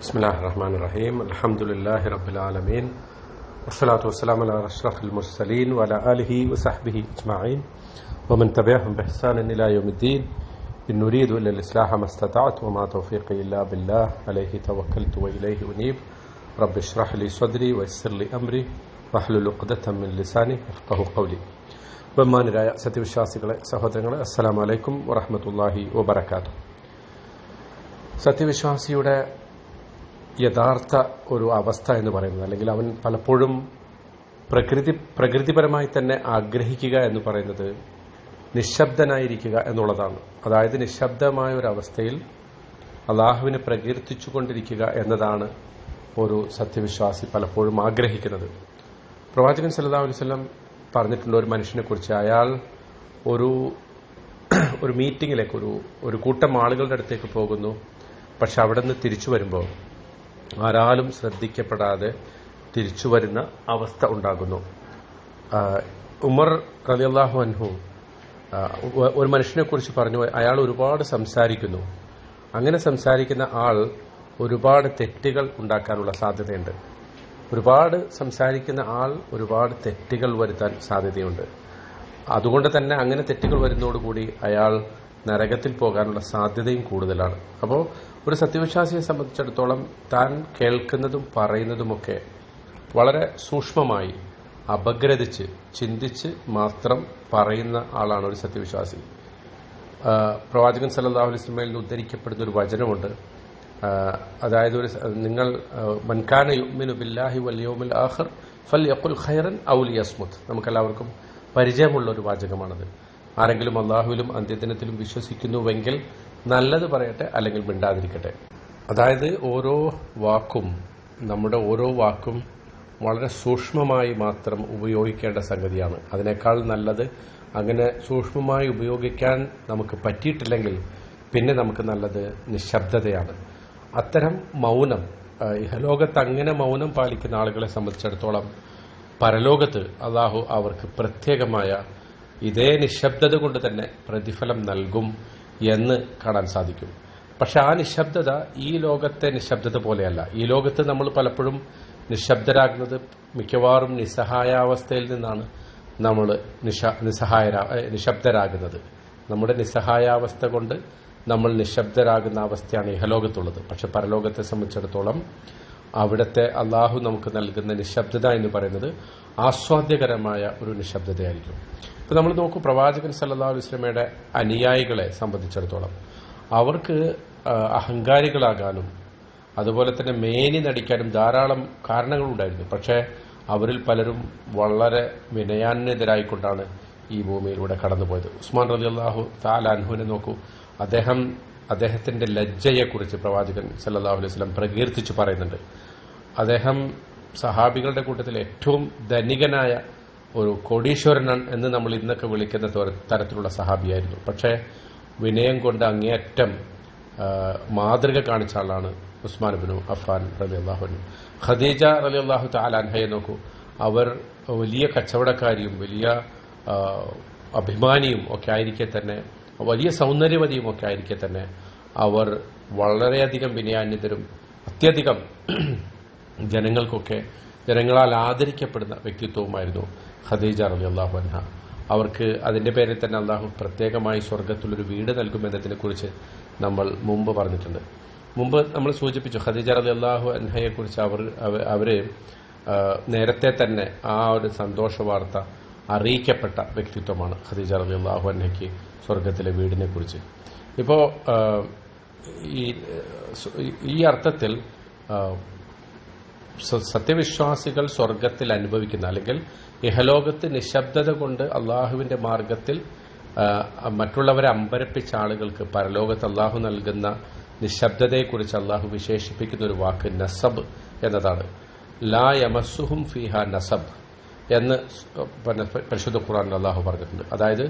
بسم الله الرحمن الرحيم الحمد لله رب العالمين والصلاة والسلام على أشرف المرسلين وعلى آله وصحبه أجمعين ومن تبعهم بإحسان إلى يوم الدين إن نريد إلا الإصلاح ما استطعت وما توفيقي إلا بالله عليه توكلت وإليه أنيب رب اشرح لي صدري ويسر لي أمري واحلل عقدة من لساني يفقه قولي ബഹുമാനരായ സത്യവിശ്വാസികളെ സഹോദരങ്ങളെ അസ്സലാം വലൈക്കും വറഹമത്തല്ലാഹി വബർക്കാത്തു സത്യവിശ്വാസിയുടെ യഥാർത്ഥ ഒരു അവസ്ഥ എന്ന് പറയുന്നത് അല്ലെങ്കിൽ അവൻ പലപ്പോഴും പ്രകൃതി പ്രകൃതിപരമായി തന്നെ ആഗ്രഹിക്കുക എന്ന് പറയുന്നത് നിശബ്ദനായിരിക്കുക എന്നുള്ളതാണ്. അതായത് നിശബ്ദമായ ഒരു അവസ്ഥയിൽ അള്ളാഹുവിനെ പ്രകീർത്തിച്ചുകൊണ്ടിരിക്കുക എന്നതാണ് ഒരു സത്യവിശ്വാസി പലപ്പോഴും ആഗ്രഹിക്കുന്നത്. പ്രവാചകൻ സല്ലാ അലൈഹി വസല്ലം പറഞ്ഞിട്ടുണ്ട് ഒരു മനുഷ്യനെ കുറിച്ച് അയാൾ ഒരു ഒരു മീറ്റിങ്ങിലേക്ക് ഒരു ഒരു കൂട്ടം ആളുകളുടെ അടുത്തേക്ക് പോകുന്നു. പക്ഷെ അവിടെ നിന്ന് തിരിച്ചു വരുമ്പോൾ ആരാലും ശ്രദ്ധിക്കപ്പെടാതെ തിരിച്ചു വരുന്ന അവസ്ഥ ഉണ്ടാകുന്നു. ഉമർ റലിയല്ലാഹു അൻഹു ഒരു മനുഷ്യനെ കുറിച്ച് പറഞ്ഞു അയാൾ ഒരുപാട് സംസാരിക്കുന്നു. അങ്ങനെ സംസാരിക്കുന്ന ആൾ ഒരുപാട് തെറ്റുകൾ ഉണ്ടാക്കാനുള്ള സാധ്യതയുണ്ട്. ഒരുപാട് സംസാരിക്കുന്ന ആൾ ഒരുപാട് തെറ്റുകൾ വരുത്താൻ സാധ്യതയുണ്ട്. അതുകൊണ്ട് തന്നെ അങ്ങനെ തെറ്റുകൾ വരുന്നതോടുകൂടി അയാൾ നരകത്തിൽ പോകാനുള്ള സാധ്യതയും കൂടുതലാണ്. അപ്പോൾ ഒരു സത്യവിശ്വാസിയെ സംബന്ധിച്ചിടത്തോളം താൻ കേൾക്കുന്നതും പറയുന്നതുമൊക്കെ വളരെ സൂക്ഷ്മമായി അപഗ്രഥിച്ച് ചിന്തിച്ച് മാത്രം പറയുന്ന ആളാണ് ഒരു സത്യവിശ്വാസി. പ്രവാചകൻ സല്ലാഹു അലൈഹി വസല്ലമയിൽ നിന്ന് ഉദ്ധരിക്കപ്പെടുന്ന ഒരു വചനമുണ്ട്. അതായത് ഒരു നിങ്ങൾ മൻഖാന യുമിനു ബില്ലാഹി വല്യോമിൽ ആഹർ ഫൽ യക്കുൽ ഖൈറൻ ഔ ലിയസ്മുത്. നമുക്കെല്ലാവർക്കും പരിചയമുള്ള ഒരു വാചകമാണത്. ആരെങ്കിലും അള്ളാഹുവിലും അന്ത്യദിനത്തിലും വിശ്വസിക്കുന്നുവെങ്കിൽ നല്ലത് പറയട്ടെ അല്ലെങ്കിൽ മിണ്ടാതിരിക്കട്ടെ. അതായത് ഓരോ വാക്കും നമ്മുടെ ഓരോ വാക്കും വളരെ സൂക്ഷ്മമായി മാത്രം ഉപയോഗിക്കേണ്ട സംഗതിയാണ്. അതിനേക്കാൾ നല്ലത് അങ്ങനെ സൂക്ഷ്മമായി ഉപയോഗിക്കാൻ നമുക്ക് പറ്റിയിട്ടില്ലെങ്കിൽ പിന്നെ നമുക്ക് നല്ലത് നിശബ്ദതയാണ്. അത്തരം മൗനം ഇഹലോകത്ത് അങ്ങനെ മൗനം പാലിക്കുന്ന ആളുകളെ സംബന്ധിച്ചിടത്തോളം പരലോകത്ത് അള്ളാഹു അവർക്ക് പ്രത്യേകമായ ഇതേ നിശബ്ദത കൊണ്ട് തന്നെ പ്രതിഫലം നൽകും എന്ന് കാണാൻ സാധിക്കും. പക്ഷെ ആ നിശബ്ദത ഈ ലോകത്തെ നിശബ്ദത പോലെയല്ല. ഈ ലോകത്ത് നമ്മൾ പലപ്പോഴും നിശബ്ദരാകുന്നത് മിക്കവാറും നിസ്സഹായാവസ്ഥയിൽ നിന്നാണ് നമ്മൾ നിശ നിസ്സഹായരാ നിശബ്ദരാകുന്നത്. നമ്മുടെ നിസ്സഹായാവസ്ഥ കൊണ്ട് നമ്മൾ നിശബ്ദരാകുന്ന അവസ്ഥയാണ് ഇഹലോകത്തുള്ളത്. പക്ഷെ പരലോകത്തെ സംബന്ധിച്ചിടത്തോളം അവിടുത്തെ അള്ളാഹു നമുക്ക് നൽകുന്ന നിശബ്ദത എന്ന് പറയുന്നത് ആസ്വാദ്യകരമായ ഒരു നിശബ്ദതയായിരിക്കും. ഇപ്പൊ നമ്മൾ നോക്കൂ പ്രവാചകൻ സല്ലല്ലാഹു അലൈഹി വസല്ലമയുടെ അനുയായികളെ സംബന്ധിച്ചിടത്തോളം അവർക്ക് അഹങ്കാരികളാകാനും അതുപോലെ തന്നെ മേനി നടിക്കാനും ധാരാളം കാരണങ്ങളുണ്ടായിരുന്നു. പക്ഷേ അവരിൽ പലരും വളരെ വിനയാന്യതരായിക്കൊണ്ടാണ് ഈ ഭൂമിയിലൂടെ കടന്നുപോയത്. ഉസ്മാൻ റബി അള്ളാഹു താലാൻഹുവിനെ നോക്കൂ. അദ്ദേഹം അദ്ദേഹത്തിന്റെ ലജ്ജയെക്കുറിച്ച് പ്രവാചകൻ സല്ലല്ലാഹു അലൈഹി സ്വലം പ്രകീർത്തിച്ച് പറയുന്നുണ്ട്. അദ്ദേഹം സഹാബികളുടെ കൂട്ടത്തിൽ ഏറ്റവും ധനികനായ ഒരു കോടീശ്വരൻ എന്ന് നമ്മൾ ഇന്നൊക്കെ വിളിക്കുന്ന തരത്തിലുള്ള സഹാബിയായിരുന്നു. പക്ഷേ വിനയം കൊണ്ട് അങ്ങേയറ്റം മാതൃക കാണിച്ച ആളാണ് ഉസ്മാൻ ബിനു അഫാൻ റലി അള്ളാഹുനു ഖദീജ റലി അള്ളാഹു താലാൻഹയെ നോക്കൂ. അവർ വലിയ കച്ചവടക്കാരിയും വലിയ അഭിമാനിയും ഒക്കെ ആയിരിക്കെ തന്നെ വലിയ സൗന്ദര്യവതിയും ഒക്കെ ആയിരിക്കെ തന്നെ അവർ വളരെയധികം വിനയാന്യതരും അത്യധികം ജനങ്ങൾക്കൊക്കെ ജനങ്ങളാൽ ആദരിക്കപ്പെടുന്ന വ്യക്തിത്വവുമായിരുന്നു ഖദീജ റലി അള്ളാഹു അൻഹ. അവർക്ക് അതിന്റെ പേരിൽ തന്നെ അള്ളാഹു പ്രത്യേകമായി സ്വർഗത്തിലൊരു വീട് നൽകുമെന്നതിനെ കുറിച്ച് നമ്മൾ മുമ്പ് പറഞ്ഞിട്ടുണ്ട്. മുമ്പ് നമ്മൾ സൂചിപ്പിച്ചു ഖദീജ റലി അള്ളാഹു അൻഹയെ കുറിച്ച് അവർ അവർ നേരത്തെ തന്നെ ആ ഒരു സന്തോഷ വാർത്ത അറിയിക്കപ്പെട്ട വ്യക്തിത്വമാണ് ഖദീജ റബി അള്ളാഹു അൻഹയ്ക്ക് സ്വർഗത്തിലെ വീടിനെ കുറിച്ച് ഇപ്പോ ഈ ഈ അർത്ഥത്തിൽ സത്യവിശ്വാസികൾ സ്വർഗത്തിൽ അനുഭവിക്കുന്ന അല്ലെങ്കിൽ ഇഹലോകത്ത് നിശബ്ദത കൊണ്ട് അള്ളാഹുവിന്റെ മാർഗത്തിൽ മറ്റുള്ളവരെ അമ്പരപ്പിച്ച ആളുകൾക്ക് പരലോകത്ത് അള്ളാഹു നൽകുന്ന നിശബ്ദതയെക്കുറിച്ച് അള്ളാഹു വിശേഷിപ്പിക്കുന്ന ഒരു വാക്ക് നസബ് എന്നതാണ്. ലാ യമസുഹും ഫിഹ നസബ് എന്ന് പരിശുദ്ധ ഖുറാൻ അള്ളാഹു പറഞ്ഞിട്ടുണ്ട്. അതായത്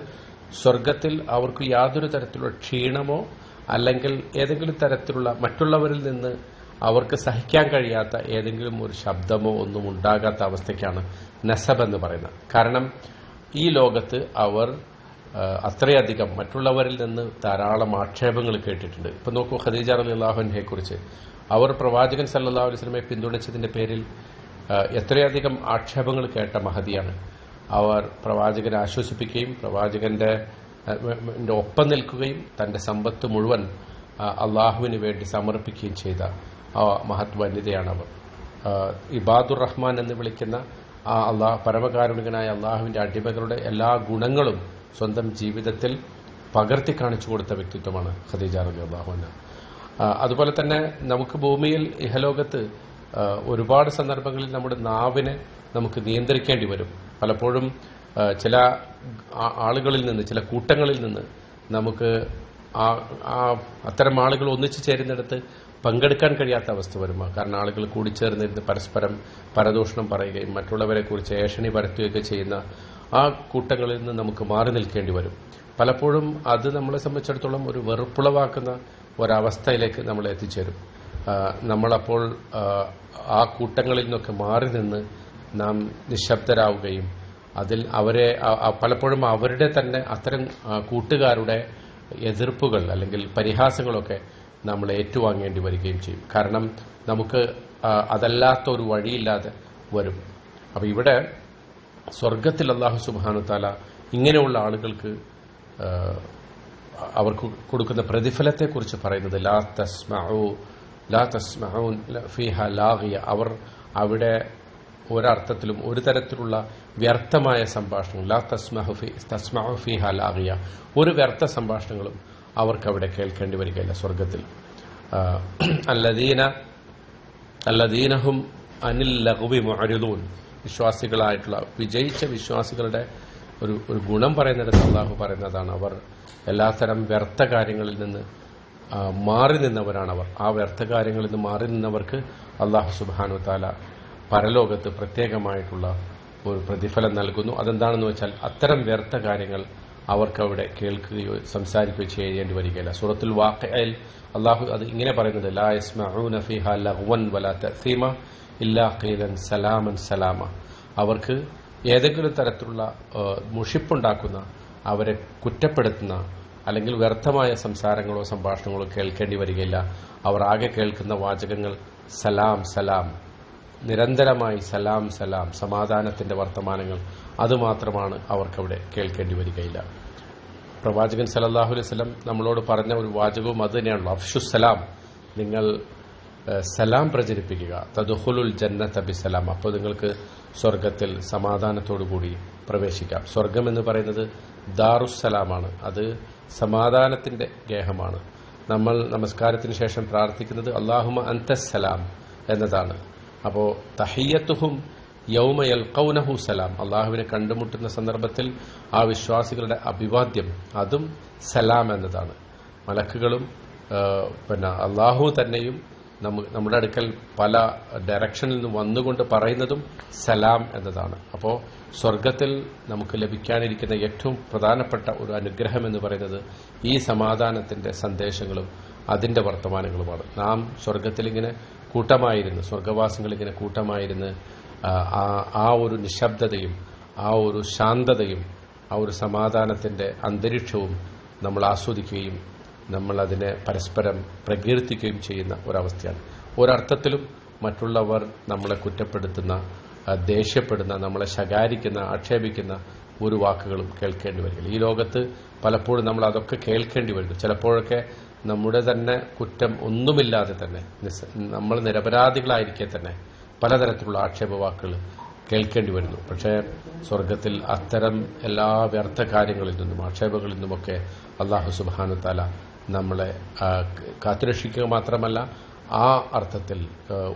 സ്വർഗത്തിൽ അവർക്ക് യാതൊരു തരത്തിലുള്ള ക്ഷീണമോ അല്ലെങ്കിൽ ഏതെങ്കിലും തരത്തിലുള്ള മറ്റുള്ളവരിൽ നിന്ന് അവർക്ക് സഹിക്കാൻ കഴിയാത്ത ഏതെങ്കിലും ഒരു ശബ്ദമോ ഒന്നും ഉണ്ടാകാത്ത അവസ്ഥയ്ക്കാണ് നസബ് എന്ന് പറയുന്നത്. കാരണം ഈ ലോകത്ത് അവർ അത്രയധികം മറ്റുള്ളവരിൽ നിന്ന് ധാരാളം ആക്ഷേപങ്ങൾ കേട്ടിട്ടുണ്ട്. ഇപ്പൊ നോക്കൂ ഖദീജ അലി അള്ളാഹുവിനെ കുറിച്ച്. അവർ പ്രവാചകൻ സല്ലാ അലൈഹി വസല്ലമയെ പിന്തുണച്ചതിന്റെ പേരിൽ എത്രയധികം ആക്ഷേപങ്ങൾ കേട്ട മഹതിയാണ്. അവർ പ്രവാചകനെ ആശ്വസിപ്പിക്കുകയും പ്രവാചകന്റെ ഒപ്പം നിൽക്കുകയും തന്റെ സമ്പത്ത് മുഴുവൻ അള്ളാഹുവിന് വേണ്ടി സമർപ്പിക്കുകയും ചെയ്ത ആ മഹത് വനിതയാണ് അവർ ഇബാദുർ റഹ്മാൻ എന്ന് വിളിക്കുന്ന ആ അള്ളാഹ് പരമകാരുണികനായ അള്ളാഹുവിന്റെ അടിമകളുടെ എല്ലാ ഗുണങ്ങളും സ്വന്തം ജീവിതത്തിൽ പകർത്തി കാണിച്ചു കൊടുത്ത വ്യക്തിത്വമാണ് ഖദീജ റബി അള്ളാഹുന അതുപോലെ തന്നെ നമുക്ക് ഭൂമിയിൽ ഇഹലോകത്ത് ഒരുപാട് സന്ദർഭങ്ങളിൽ നമ്മുടെ നാവിനെ നമുക്ക് നിയന്ത്രിക്കേണ്ടി വരും. പലപ്പോഴും ചില ആളുകളിൽ നിന്ന് ചില കൂട്ടങ്ങളിൽ നിന്ന് നമുക്ക് ആ അത്തരം ആളുകൾ ഒന്നിച്ചു ചേരുന്നിടത്ത് പങ്കെടുക്കാൻ കഴിയാത്ത അവസ്ഥ വരുമ്പോൾ കാരണം ആളുകൾ കൂടിച്ചേർന്നിരുന്ന് പരസ്പരം പരദൂഷണം പറയുകയും മറ്റുള്ളവരെ കുറിച്ച് ഏഷണി പരത്തുകയൊക്കെ ചെയ്യുന്ന ആ കൂട്ടങ്ങളിൽ നിന്ന് നമുക്ക് മാറി നിൽക്കേണ്ടി വരും. പലപ്പോഴും അത് നമ്മളെ സംബന്ധിച്ചിടത്തോളം ഒരു വെറുപ്പുളവാക്കുന്ന ഒരവസ്ഥയിലേക്ക് നമ്മൾ എത്തിച്ചേരും. നമ്മളപ്പോൾ ആ, കൂട്ടങ്ങളിൽ നിന്നൊക്കെ മാറി നിന്ന് നാം നിശബ്ദരാവുകയും അതിൽ അവരെ പലപ്പോഴും അവരുടെ തന്നെ അത്തരം കൂട്ടുകാരുടെ എതിർപ്പുകൾ അല്ലെങ്കിൽ പരിഹാസങ്ങളൊക്കെ നമ്മൾ ഏറ്റുവാങ്ങേണ്ടി വരികയും ചെയ്യും. കാരണം നമുക്ക് അതല്ലാത്ത ഒരു വഴിയില്ലാതെ വരും. അപ്പൊ ഇവിടെ സ്വർഗത്തിൽ അള്ളാഹു സുബാനു താല ഇങ്ങനെയുള്ള ആളുകൾക്ക് അവർക്ക് കൊടുക്കുന്ന പ്രതിഫലത്തെക്കുറിച്ച് പറയുന്നത് ലാ തസ്മഊ ലാ തസ്മഊൻ ഫിഹ ലാഹിയ അവർ അവിടെ ഒരർത്ഥത്തിലും ഒരു തരത്തിലുള്ള വ്യർത്ഥമായ സംഭാഷണം ലാ തസ്മഹു ഫി തസ്മഉ ഫിഹ ലാഗിയ. ഒരു വ്യർത്ഥ സംഭാഷണങ്ങളും അവർക്ക് അവിടെ കേൾക്കേണ്ടി വരികയില്ല സ്വർഗത്തിൽ അല്ലദീന അല്ലദീനഹും അനിൽ ലഹുബി മുഅരിദൂൻ. വിശ്വാസികളായിട്ടുള്ള വിജയിച്ച വിശ്വാസികളുടെ ഒരു ഒരു ഗുണം പറയുന്നിടത്ത് അള്ളാഹു പറയുന്നതാണ് അവർ എല്ലാത്തരം വ്യർത്ഥ കാര്യങ്ങളിൽ നിന്ന് മാറി മാറി നിന്നവരാണവർ ആ വ്യർത്ഥ കാര്യങ്ങളിൽ നിന്ന് മാറി നിന്നവർക്ക് അള്ളാഹു സുബാനു താല പരലോകത്ത് പ്രത്യേകമായിട്ടുള്ള ഒരു പ്രതിഫലം നൽകുന്നു. അതെന്താണെന്ന് വെച്ചാൽ അത്തരം വ്യർത്ഥ കാര്യങ്ങൾ അവർക്ക് അവിടെ കേൾക്കുകയോ സംസാരിക്കുകയോ ചെയ്യേണ്ടി വരികയില്ല. സൂറത്തുൽ വാഖയിൽ അള്ളാഹു അത് ഇങ്ങനെ പറയുന്നത് ലാ യസ്മഊന വലാ ഇല്ലാ ഖീലൻ സലാമൻ സലാമ. അവർക്ക് ഏതെങ്കിലും തരത്തിലുള്ള മുഷിപ്പുണ്ടാക്കുന്ന അവരെ കുറ്റപ്പെടുത്തുന്ന അല്ലെങ്കിൽ വ്യർത്ഥമായ സംസാരങ്ങളോ സംഭാഷണങ്ങളോ കേൾക്കേണ്ടി വരികയില്ല. അവർ ആകെ കേൾക്കുന്ന വാചകങ്ങൾ സലാം സലാം നിരന്തരമായി സലാം സലാം സമാധാനത്തിന്റെ വർത്തമാനങ്ങൾ. അതുമാത്രമാണ് അവർക്കവിടെ കേൾക്കേണ്ടി വരികയില്ല. പ്രവാചകൻ സലല്ലാഹു അലൈഹി സ്വലം നമ്മളോട് പറഞ്ഞ ഒരു വാചകവും അത് തന്നെയാണല്ലോ അഫ്ഷു സലാം. നിങ്ങൾ സലാം പ്രചരിപ്പിക്കുക. തദുഹുലുൽ ജന്നത്ത ബിസലാം. അപ്പോൾ നിങ്ങൾക്ക് സ്വർഗത്തിൽ സമാധാനത്തോടുകൂടി പ്രവേശിക്കാം. സ്വർഗം എന്ന് പറയുന്നത് ദാറുസലാമാണ് അത് സമാധാനത്തിന്റെ ഗേഹമാണ്. നമ്മൾ നമസ്കാരത്തിന് ശേഷം പ്രാർത്ഥിക്കുന്നത് അള്ളാഹുമ അന്തസ്സലാം എന്നതാണ്. അപ്പോൾ തഹിയത്തുഹും യൗമ കൗനഹു സലാം. അള്ളാഹുവിനെ കണ്ടുമുട്ടുന്ന സന്ദർഭത്തിൽ ആ വിശ്വാസികളുടെ അഭിവാദ്യം അതും സലാം എന്നതാണ്. മലക്കുകളും പിന്നെ അള്ളാഹു തന്നെയും നമ്മ നമ്മുടെ അടുക്കൽ പല ഡയറക്ഷനിൽ നിന്ന് വന്നുകൊണ്ട് പറയുന്നതും സലാം എന്നതാണ്. അപ്പോൾ സ്വർഗത്തിൽ നമുക്ക് ലഭിക്കാനിരിക്കുന്ന ഏറ്റവും പ്രധാനപ്പെട്ട ഒരു അനുഗ്രഹം എന്ന് പറയുന്നത് ഈ സമാധാനത്തിന്റെ സന്ദേശങ്ങളും അതിന്റെ വർത്തമാനങ്ങളുമാണ്. നാം സ്വർഗത്തിൽ ഇങ്ങനെ കൂട്ടമായിരുന്നു സ്വർഗവാസികൾ ഇങ്ങനെ കൂട്ടമായിരുന്ന്. ആ, ഒരു നിശബ്ദതയും ആ ഒരു ശാന്തതയും ആ ഒരു സമാധാനത്തിന്റെ അന്തരീക്ഷവും നമ്മൾ ആസ്വദിക്കുകയും നമ്മൾ അതിനെ പരസ്പരം പ്രകീർത്തിക്കുകയും ചെയ്യുന്ന ഒരവസ്ഥയാണ്. ഒരർത്ഥത്തിലും മറ്റുള്ളവർ നമ്മളെ കുറ്റപ്പെടുത്തുന്ന ദേഷ്യപ്പെടുന്ന നമ്മളെ ശകാരിക്കുന്ന ആക്ഷേപിക്കുന്ന ഒരു വാക്കുകളും കേൾക്കേണ്ടി വരില്ല. ഈ ലോകത്ത് പലപ്പോഴും നമ്മൾ അതൊക്കെ കേൾക്കേണ്ടി വരുന്നു. ചിലപ്പോഴൊക്കെ നമ്മുടെ തന്നെ കുറ്റം ഒന്നുമില്ലാതെ തന്നെ നമ്മൾ നിരപരാധികളായിരിക്കെ തന്നെ പലതരത്തിലുള്ള ആക്ഷേപ വാക്കുകൾ കേൾക്കേണ്ടി വരുന്നു. പക്ഷേ സ്വർഗത്തിൽ അത്തരം എല്ലാ വ്യർത്ഥ കാര്യങ്ങളിൽ നിന്നും ആക്ഷേപങ്ങളിൽ നിന്നുമൊക്കെ അള്ളാഹു സുബാന താല നമ്മളെ കാത്തുരക്ഷിക്കുക മാത്രമല്ല ആ അർത്ഥത്തിൽ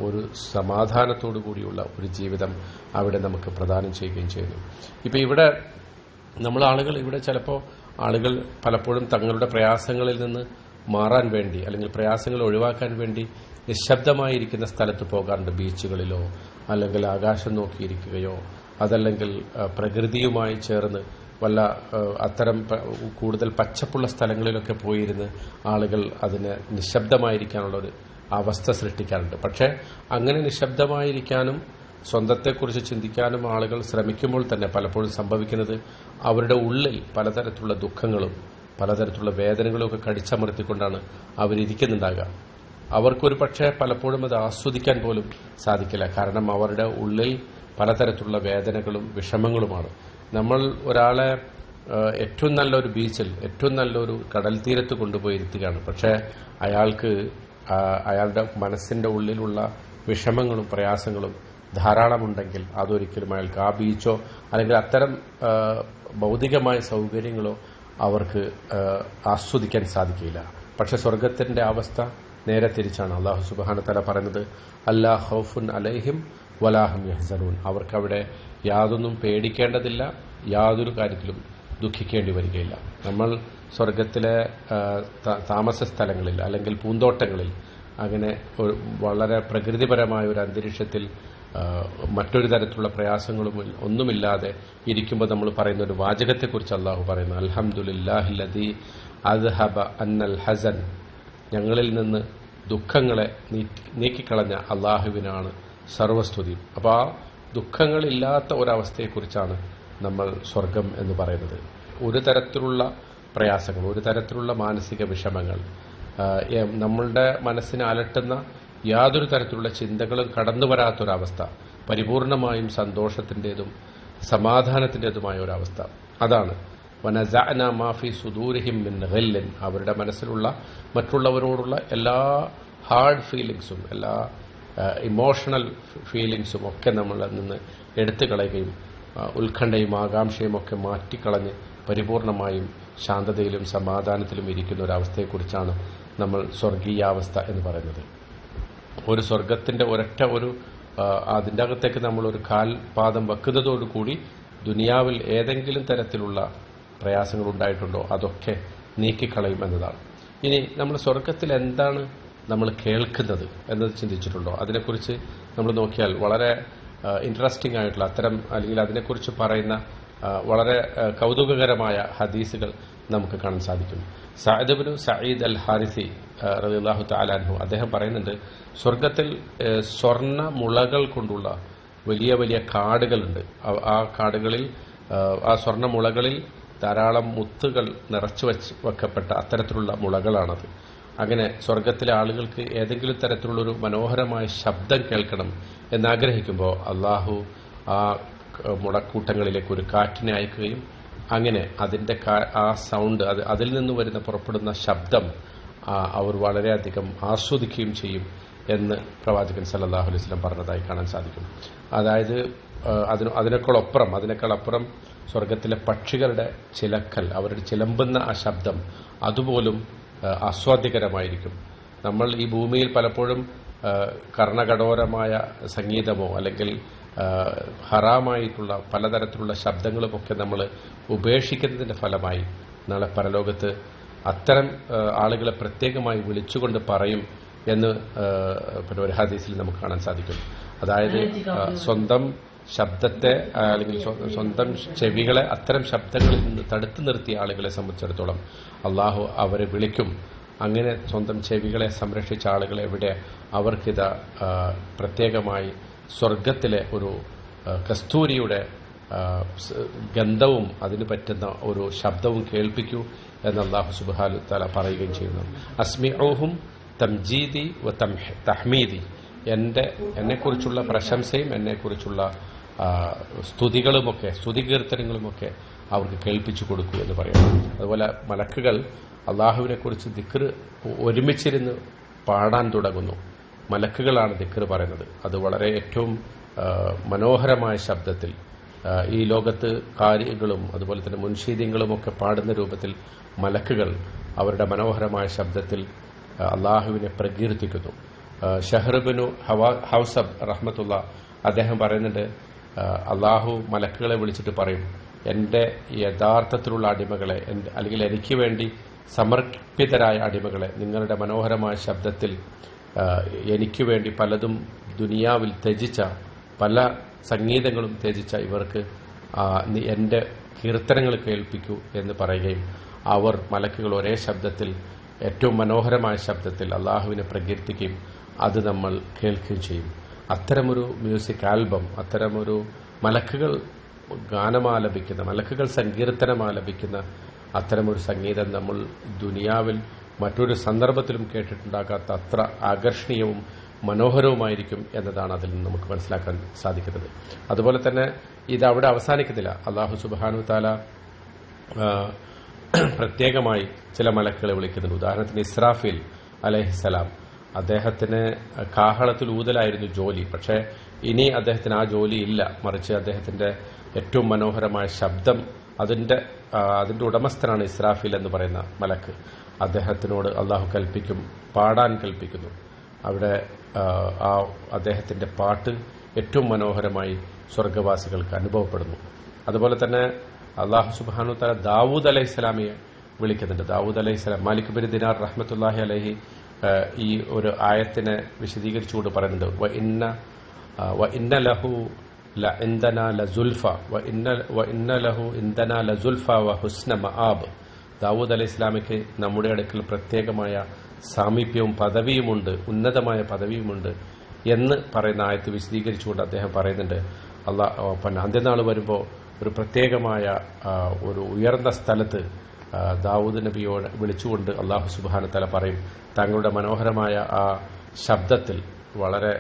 ഒരു സമാധാനത്തോടു കൂടിയുള്ള ഒരു ജീവിതം അവിടെ നമുക്ക് പ്രദാനം ചെയ്യുകയും ചെയ്യുന്നു. ഇപ്പൊ ഇവിടെ നമ്മൾ ആളുകൾ ഇവിടെ ചിലപ്പോൾ ആളുകൾ പലപ്പോഴും തങ്ങളുടെ പ്രയാസങ്ങളിൽ നിന്ന് മാറാൻ വേണ്ടി അല്ലെങ്കിൽ പ്രയാസങ്ങൾ ഒഴിവാക്കാൻ വേണ്ടി നിശബ്ദമായിരിക്കുന്ന സ്ഥലത്ത് പോകാറുണ്ട് ബീച്ചുകളിലോ അല്ലെങ്കിൽ ആകാശം നോക്കിയിരിക്കുകയോ അതല്ലെങ്കിൽ പ്രകൃതിയുമായി ചേർന്ന് വല്ല അത്തരം കൂടുതൽ പച്ചപ്പുള്ള സ്ഥലങ്ങളിലൊക്കെ പോയിരുന്ന് ആളുകൾ അതിന് നിശബ്ദമായിരിക്കാനുള്ള ഒരു അവസ്ഥ സൃഷ്ടിക്കാറുണ്ട്. പക്ഷേ അങ്ങനെ നിശബ്ദമായിരിക്കാനും സ്വന്തത്തെക്കുറിച്ച് ചിന്തിക്കാനും ആളുകൾ ശ്രമിക്കുമ്പോൾ തന്നെ പലപ്പോഴും സംഭവിക്കുന്നത് അവരുടെ ഉള്ളിൽ പലതരത്തിലുള്ള ദുഃഖങ്ങളും പലതരത്തിലുള്ള വേദനകളും ഒക്കെ കടിച്ചമർത്തിക്കൊണ്ടാണ് അവരിയ്ക്കുന്നുണ്ടാകുക അവർക്കൊരു പക്ഷേ പലപ്പോഴും അത് ആസ്വദിക്കാൻ പോലും സാധിക്കില്ല. കാരണം അവരുടെ ഉള്ളിൽ പലതരത്തിലുള്ള വേദനകളും വിഷമങ്ങളുമാണ്. നമ്മൾ ഒരാളെ ഏറ്റവും നല്ലൊരു ബീച്ചിൽ ഏറ്റവും നല്ലൊരു കടൽ തീരത്ത് കൊണ്ടുപോയി ഇരുത്തുകയാണ് പക്ഷേ അയാൾക്ക് അയാളുടെ മനസ്സിന്റെ ഉള്ളിലുള്ള വിഷമങ്ങളും പ്രയാസങ്ങളും ധാരാളമുണ്ടെങ്കിൽ അതൊരിക്കലും അയാൾക്ക് ആ ബീച്ചോ അല്ലെങ്കിൽ അത്തരം ഭൗതികമായ സൗകര്യങ്ങളോ അവർക്ക് ആസ്വദിക്കാൻ സാധിക്കില്ല. പക്ഷെ സ്വർഗത്തിന്റെ അവസ്ഥ നേരെ തിരിച്ചാണ് അള്ളാഹു സുബാന തല പറയുന്നത് അല്ലാ ഹൗഫുൻ അലൈഹിം വലാഹും യഹ്സനൂൻ. അവർക്കവിടെ യാതൊന്നും പേടിക്കേണ്ടതില്ല യാതൊരു കാര്യത്തിലും ദുഃഖിക്കേണ്ടി വരികയില്ല. നമ്മൾ സ്വർഗത്തിലെ താമസ സ്ഥലങ്ങളിൽ അല്ലെങ്കിൽ പൂന്തോട്ടങ്ങളിൽ അങ്ങനെ വളരെ പ്രകൃതിപരമായ ഒരു അന്തരീക്ഷത്തിൽ മറ്റൊരു തരത്തിലുള്ള പ്രയാസങ്ങളും ഒന്നുമില്ലാതെ ഇരിക്കുമ്പോൾ നമ്മൾ പറയുന്ന ഒരു വാചകത്തെക്കുറിച്ച് അള്ളാഹു പറയുന്നു അൽഹംദുലില്ലാഹില്ലദീ അദ്ഹബ അന്നൽ ഹസൻ ഞങ്ങളിൽ നിന്ന് ദുഃഖങ്ങളെ നീക്കി- നീക്കിക്കളഞ്ഞ അള്ളാഹുവിനാണ് സർവസ്തുതി. അപ്പോൾ ആ ദുഃഖങ്ങളില്ലാത്ത ഒരവസ്ഥയെക്കുറിച്ചാണ് നമ്മൾ സ്വർഗം എന്ന് പറയുന്നത്. ഒരു തരത്തിലുള്ള പ്രയാസങ്ങൾ ഒരു തരത്തിലുള്ള മാനസിക വിഷമങ്ങൾ നമ്മളുടെ മനസ്സിനെ അലട്ടുന്ന യാതൊരു തരത്തിലുള്ള ചിന്തകളും കടന്നു വരാത്തൊരവസ്ഥ പരിപൂർണമായും സന്തോഷത്തിന്റെതും സമാധാനത്തിന്റെതുമായ ഒരവസ്ഥ. അതാണ് വനസഅന മാഫി സുദൂരിഹിം മിൻ ഖില്ലൻ. അവരുടെ മനസ്സിലുള്ള മറ്റുള്ളവരോടുള്ള എല്ലാ ഹാർഡ് ഫീലിങ്സും എല്ലാ ഇമോഷണൽ ഫീലിങ്സും ഒക്കെ നമ്മളിൽ നിന്ന് എടുത്തു കളയുകയും ഉത്കണ്ഠയും ആകാംക്ഷയും ഒക്കെ മാറ്റിക്കളഞ്ഞ് പരിപൂർണമായും ശാന്തതയിലും സമാധാനത്തിലും ഇരിക്കുന്ന ഒരവസ്ഥയെക്കുറിച്ചാണ് നമ്മൾ സ്വർഗീയാവസ്ഥ എന്ന് പറയുന്നത്. ഒരു സ്വർഗത്തിന്റെ ഒരൊറ്റ ഒരു അതിന്റെ അകത്തേക്ക് നമ്മൾ ഒരു കാൽ പാദം വെക്കുന്നതോടുകൂടി ദുനിയാവിൽ ഏതെങ്കിലും തരത്തിലുള്ള പ്രയാസങ്ങൾ ഉണ്ടായിട്ടുണ്ടോ അതൊക്കെ നീക്കിക്കളയും എന്നതാണ്. ഇനി നമ്മൾ സ്വർഗത്തിൽ എന്താണ് നമ്മൾ കേൾക്കുന്നത് എന്നത് ചിന്തിച്ചിട്ടുണ്ടോ? അതിനെക്കുറിച്ച് നമ്മൾ നോക്കിയാൽ വളരെ ഇൻട്രസ്റ്റിംഗ് ആയിട്ടുള്ള അത്തരം അല്ലെങ്കിൽ അതിനെക്കുറിച്ച് പറയുന്ന വളരെ കൗതുകകരമായ ഹദീസുകൾ നമുക്ക് കാണാൻ സാധിക്കും. സഅദബിനു സയ്യിദ് അൽ ഹാരിസി റളിയല്ലാഹു താലാൻഹു അദ്ദേഹം പറയുന്നുണ്ട് സ്വർഗത്തിൽ സ്വർണ മുളകൾ കൊണ്ടുള്ള വലിയ വലിയ കാടുകളുണ്ട്. ആ- കാടുകളിൽ ആ സ്വർണ മുളകളിൽ ധാരാളം മുത്തുകൾ നിറച്ചു വച്ച് വെക്കപ്പെട്ട അത്തരത്തിലുള്ള മുളകളാണത്. അങ്ങനെ സ്വർഗത്തിലെ ആളുകൾക്ക് ഏതെങ്കിലും തരത്തിലുള്ളൊരു മനോഹരമായ ശബ്ദം കേൾക്കണം എന്നാഗ്രഹിക്കുമ്പോൾ അള്ളാഹു ആ മുളക്കൂട്ടങ്ങളിലേക്ക് ഒരു കാറ്റിനെ അയക്കുകയും അങ്ങനെ അതിന്റെ ആ സൗണ്ട് അത് അതിൽ നിന്ന് വരുന്ന പുറപ്പെടുന്ന ശബ്ദം അവർ വളരെയധികം ആസ്വദിക്കുകയും ചെയ്യും എന്ന് പ്രവാചകൻ സല്ലല്ലാഹു അലൈഹി പറഞ്ഞതായി കാണാൻ സാധിക്കും. അതായത് അതിനേക്കാളപ്പുറം അതിനേക്കാളപ്പുറം സ്വർഗത്തിലെ പക്ഷികളുടെ ചിലക്കൽ അവരുടെ ചിലമ്പുന്ന ആ ശബ്ദം അതുപോലും ആസ്വാദ്യകരമായിരിക്കും. നമ്മൾ ഈ ഭൂമിയിൽ പലപ്പോഴും കർണകടോരമായ സംഗീതമോ അല്ലെങ്കിൽ ഹറാമായിട്ടുള്ള പലതരത്തിലുള്ള ശബ്ദങ്ങളുമൊക്കെ നമ്മൾ ഉപേക്ഷിക്കുന്നതിന്റെ ഫലമായി നാളെ പരലോകത്ത് അത്തരം ആളുകളെ പ്രത്യേകമായി വിളിച്ചുകൊണ്ട് പറയും എന്ന് പിന്നെ ഒരു ഹദീസിൽ നമുക്ക് കാണാൻ സാധിക്കും. അതായത് സ്വന്തം ശബ്ദത്തെ അല്ലെങ്കിൽ സ്വന്തം ചെവികളെ അത്തരം ശബ്ദങ്ങളിൽ നിന്ന് തടുത്തു നിർത്തിയ ആളുകളെ സംബന്ധിച്ചിടത്തോളം അള്ളാഹു അവരെ വിളിക്കും. അങ്ങനെ സ്വന്തം ചെവികളെ സംരക്ഷിച്ച ആളുകളെ എവിടെ? അവർക്കിത് പ്രത്യേകമായി സ്വർഗത്തിലെ ഒരു കസ്തൂരിയുടെ ഗന്ധവും അതിന് പറ്റുന്ന ഒരു ശബ്ദവും കേൾപ്പിക്കൂ എന്ന് അള്ളാഹു സുബാലു തല പറയുകയും ചെയ്യുന്നു. അസ്മി ഓഹും തംജീദി തഹ്മീദി. എന്റെ എന്നെക്കുറിച്ചുള്ള പ്രശംസയും എന്നെക്കുറിച്ചുള്ള സ്തുതികളുമൊക്കെ സ്തുതികീർത്തനങ്ങളുമൊക്കെ അവർക്ക് കേൾപ്പിച്ചു കൊടുക്കൂ എന്ന് പറയുന്നു. അതുപോലെ മലക്കുകൾ അള്ളാഹുവിനെ കുറിച്ച് ദിക്ർ ഒരുമിച്ചിരുന്ന് പാടാൻ തുടങ്ങുന്നു. മലക്കുകളാണ് ദിക്ർ പറയുന്നത്. അത് വളരെ ഏറ്റവും മനോഹരമായ ശബ്ദത്തിൽ ഈ ലോകത്ത് കാര്യങ്ങളും അതുപോലെ തന്നെ മുൻഷീദ്യങ്ങളും ഒക്കെ പാടുന്ന രൂപത്തിൽ മലക്കുകൾ അവരുടെ മനോഹരമായ ശബ്ദത്തിൽ അള്ളാഹുവിനെ പ്രകീർത്തിക്കുന്നു. ഷഹ്റബിനു ഹവാ- ഹൗസബ് റഹ്മത്തുള്ള അദ്ദേഹം പറയുന്നുണ്ട് അള്ളാഹു മലക്കുകളെ വിളിച്ചിട്ട് പറയും എന്റെ യഥാർത്ഥത്തിലുള്ള അടിമകളെ അല്ലെങ്കിൽ എനിക്ക് വേണ്ടി സമർപ്പിതരായ അടിമകളെ നിങ്ങളുടെ മനോഹരമായ ശബ്ദത്തിൽ എനിക്ക് വേണ്ടി പലതും ദുനിയാവിൽ ത്യജിച്ച പല സംഗീതങ്ങളും ത്യജിച്ച ഇവർക്ക് എന്റെ കീർത്തനങ്ങൾ കേൾപ്പിക്കൂ എന്ന് പറയുകയും അവർ മലക്കുകൾ ഒരേ ശബ്ദത്തിൽ ഏറ്റവും മനോഹരമായ ശബ്ദത്തിൽ അള്ളാഹുവിനെ പ്രകീർത്തിക്കുകയും അത് നമ്മൾ കേൾക്കുകയും ചെയ്യും. അത്തരമൊരു മ്യൂസിക് ആൽബം അത്തരമൊരു മലക്കുകൾ ഗാനമാലപിക്കുന്ന മലക്കുകൾ സങ്കീർത്തനമാലപിക്കുന്ന അത്തരമൊരു സംഗീതം നമ്മൾ ദുനിയാവിൽ മറ്റൊരു സന്ദർഭത്തിലും കേട്ടിട്ടുണ്ടാകാത്ത അത്ര ആകർഷണീയവും മനോഹരവുമായിരിക്കും എന്നതാണ് അതിൽ നിന്ന് നമുക്ക് മനസ്സിലാക്കാൻ സാധിക്കുന്നത്. അതുപോലെ തന്നെ ഇത് അവിടെ അവസാനിക്കുന്നില്ല അള്ളാഹു സുബാനു താല പ്രത്യേകമായി ചില മലക്കുകളെ വിളിക്കുന്നുണ്ട്. ഉദാഹരണത്തിന് ഇസ്രാഫിൽ അലഹിസലാം അദ്ദേഹത്തിന് കാഹളത്തിൽ ഊതലായിരുന്നു ജോലി. പക്ഷേ ഇനി അദ്ദേഹത്തിന് ആ ജോലി ഇല്ല. മറിച്ച് അദ്ദേഹത്തിന്റെ ഏറ്റവും മനോഹരമായ ശബ്ദം അതിന്റെ അതിന്റെ ഉടമസ്ഥനാണ് ഇസ്രാഫിൽ എന്ന് പറയുന്ന മലക്ക്. അദ്ദേഹത്തിനോട് അള്ളാഹു കൽപ്പിക്കും പാടാൻ കൽപ്പിക്കുന്നു. അവിടെ ആ, അദ്ദേഹത്തിന്റെ പാട്ട് ഏറ്റവും മനോഹരമായി സ്വർഗവാസികൾക്ക് അനുഭവപ്പെടുന്നു. അതുപോലെ തന്നെ അള്ളാഹു സുബാനു തല ദാവൂദ് അലൈഹി സ്വലാമിയെ വിളിക്കുന്നുണ്ട്. ദാവൂദ് അലൈഹി സ്വലാം മാലിക് ബിൻ ദിനാർ റഹ്മത്തുല്ലാഹി അലഹി ഈ ഒരു ആയത്തിനെ വിശദീകരിച്ചുകൊണ്ട് പറയുന്നുണ്ട് വ ഇന്ന വ ഇന്ന ലഹു ല ഇന്ദന ല സുൽഫ വ ഇന്ന വ ഇന്ന ലഹു ഇന്ദന ല സുൽഫ വ ഹുസ്ന മആബ്. ദാവൂദ് അലൈഹി ഇസ്ലാമിക്ക് നമ്മുടെ അടുക്കൽ പ്രത്യേകമായ സാമീപ്യവും പദവിയുമുണ്ട് ഉന്നതമായ പദവിയുമുണ്ട് എന്ന് പറയുന്ന ആയത്ത് വിശദീകരിച്ചുകൊണ്ട് അദ്ദേഹം പറയുന്നുണ്ട്. അള്ളാ പിന്നെ അന്ത്യനാൾ വരുമ്പോൾ ഒരു പ്രത്യേകമായ ഒരു ഉയർന്ന സ്ഥലത്ത് ദാവൂദ് നബിയോട് വിളിച്ചുകൊണ്ട് അള്ളാഹു സുബാന തല പറയും താങ്കളുടെ മനോഹരമായ ആ ശബ്ദത്തിൽ വളരെ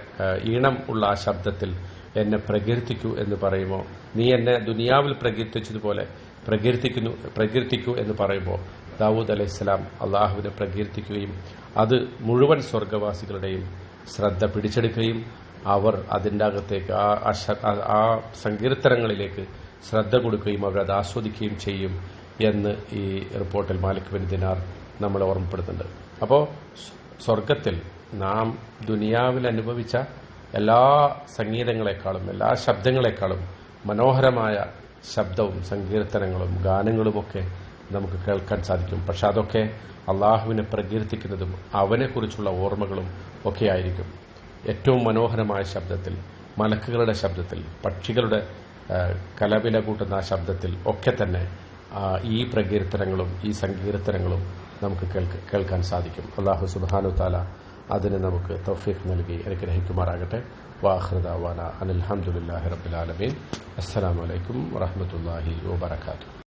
ഈണം ഉള്ള ആ ശബ്ദത്തിൽ എന്നെ പ്രകീർത്തിക്കൂ എന്ന് പറയുമോ? നീ എന്നെ ദുനിയാവിൽ പ്രകീർത്തിച്ചതുപോലെ പ്രകീർത്തിക്കുന്നു പ്രകീർത്തിക്കൂ എന്ന് പറയുമ്പോൾ ദാവൂദ് അലൈഹിസ്സലാം അള്ളാഹുവിനെ പ്രകീർത്തിക്കുകയും അത് മുഴുവൻ സ്വർഗവാസികളുടെയും ശ്രദ്ധ പിടിച്ചെടുക്കുകയും അവർ അതിന്റെ അകത്തേക്ക് ആ- ആ സങ്കീർത്തനങ്ങളിലേക്ക് ശ്രദ്ധ കൊടുക്കുകയും അവരത് ആസ്വദിക്കുകയും ചെയ്യും. എന്ന് ഈ റിപ്പോർട്ടിൽ മാലിക് ബിൻ ദിനാർ നമ്മളെ ഓർമ്മപ്പെടുത്തുന്നുണ്ട്. അപ്പോൾ സ്വർഗത്തിൽ നാം ദുനിയാവിൽ അനുഭവിച്ച എല്ലാ സംഗീതങ്ങളെക്കാളും എല്ലാ ശബ്ദങ്ങളെക്കാളും മനോഹരമായ ശബ്ദവും സങ്കീർത്തനങ്ങളും ഗാനങ്ങളുമൊക്കെ നമുക്ക് കേൾക്കാൻ സാധിക്കും. പക്ഷെ അതൊക്കെ അള്ളാഹുവിനെ പ്രകീർത്തിക്കുന്നതും അവനെക്കുറിച്ചുള്ള ഓർമ്മകളും ഒക്കെ ആയിരിക്കും. ഏറ്റവും മനോഹരമായ ശബ്ദത്തിൽ മലക്കുകളുടെ ശബ്ദത്തിൽ പക്ഷികളുടെ കലവില കൂട്ടുന്ന ശബ്ദത്തിൽ ഒക്കെ തന്നെ ഈ പ്രകീർത്തനങ്ങളും ഈ സങ്കീർത്തനങ്ങളും നമുക്ക് കേൾക്കാൻ സാധിക്കും. അള്ളാഹു സുബാനു താല അതിന് നമുക്ക് തൗഫീഖ് നൽകി അനുഗ്രഹിക്കുമാറാകട്ടെ. വാഹൃദാവാന അനിൽഹമുല്ലാഹി അസ്സാം അസ്സലാമലൈക്കും വാഹമത്തല്ലാഹി വാബർക്കാത്തു